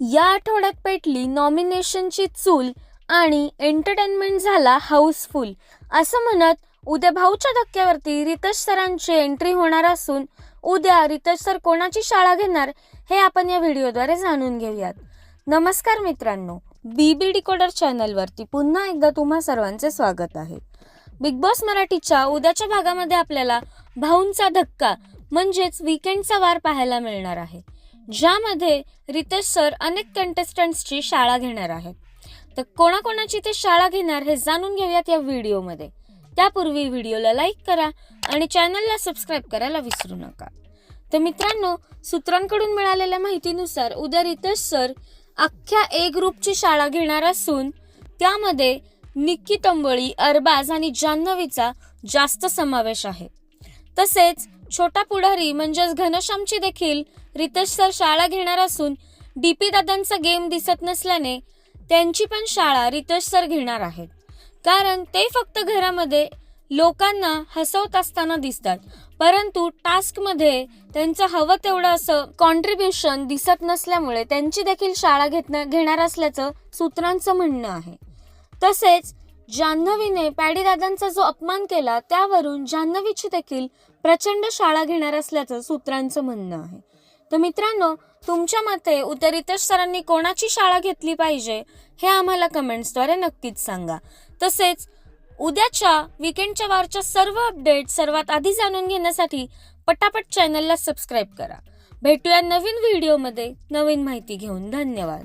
या आठवड्यात पेटली नॉमिनेशनची चूल आणि एंटरटेनमेंट झाला हाऊसफुल असं म्हणत उद्या भाऊच्या धक्क्यावरती रितेश सरांची एंट्री होणार असून उद्या रितेश सर कोणाची शाळा घेणार हे आपण या व्हिडिओद्वारे जाणून घेऊयात. नमस्कार मित्रांनो बी बी डिकोडर चॅनलवरती पुन्हा एकदा तुम्हा सर्वांचे स्वागत आहे. बिग बॉस मराठीच्या उद्याच्या भागामध्ये आपल्याला भाऊंचा धक्का म्हणजेच विकेंडचा वार पाहायला मिळणार आहे. ज्यामध्ये रितेश सर अनेक कंटेस्टंट्सची शाळा घेणार आहेत. तर कोणाकोणाची ते शाळा घेणार हे जाणून घेऊयात या व्हिडिओमध्ये. त्यापूर्वी व्हिडिओला लाईक करा आणि चॅनलला सबस्क्राईब करायला विसरू नका. तर मित्रांनो सूत्रांकडून मिळालेल्या माहितीनुसार उद्या रितेश सर अख्ख्या ए ग्रुपची शाळा घेणार असून त्यामध्ये निक्की तंबळी अरबाज आणि जान्हवीचा जास्त समावेश आहे. तसेच छोटा पुढारी म्हणजेच घनश्यामची देखील रितेश सर शाळा घेणार असून डीपी दादांचा गेम दिसत नसल्याने त्यांची पण शाळा रितेश सर घेणार आहेत. कारण ते फक्त घरामध्ये लोकांना हसवत असताना दिसतात. परंतु टास्कमध्ये त्यांचं हवं तेवढं असं कॉन्ट्रीब्युशन दिसत नसल्यामुळे त्यांची देखील शाळा घेत घेणार असल्याचं सूत्रांचं म्हणणं आहे. तसेच जान्हवीने पॅडीदादांचा जो अपमान केला त्यावरून जान्हवीची देखील प्रचंड शाळा घेणार असल्याचं सूत्रांचं म्हणणं आहे. तर मित्रांनो तुमच्या मते उद्या रितेश सरांनी कोणाची शाळा घेतली पाहिजे हे आम्हाला कमेंट्सद्वारे नक्कीच सांगा. तसेच उद्याच्या विकेंडच्या वारच्या सर्व अपडेट सर्वात आधी जाणून घेण्यासाठी पटापट चॅनलला सबस्क्राईब करा. भेटूया नवीन व्हिडिओमध्ये. नवीन माहिती घेऊन धन्यवाद.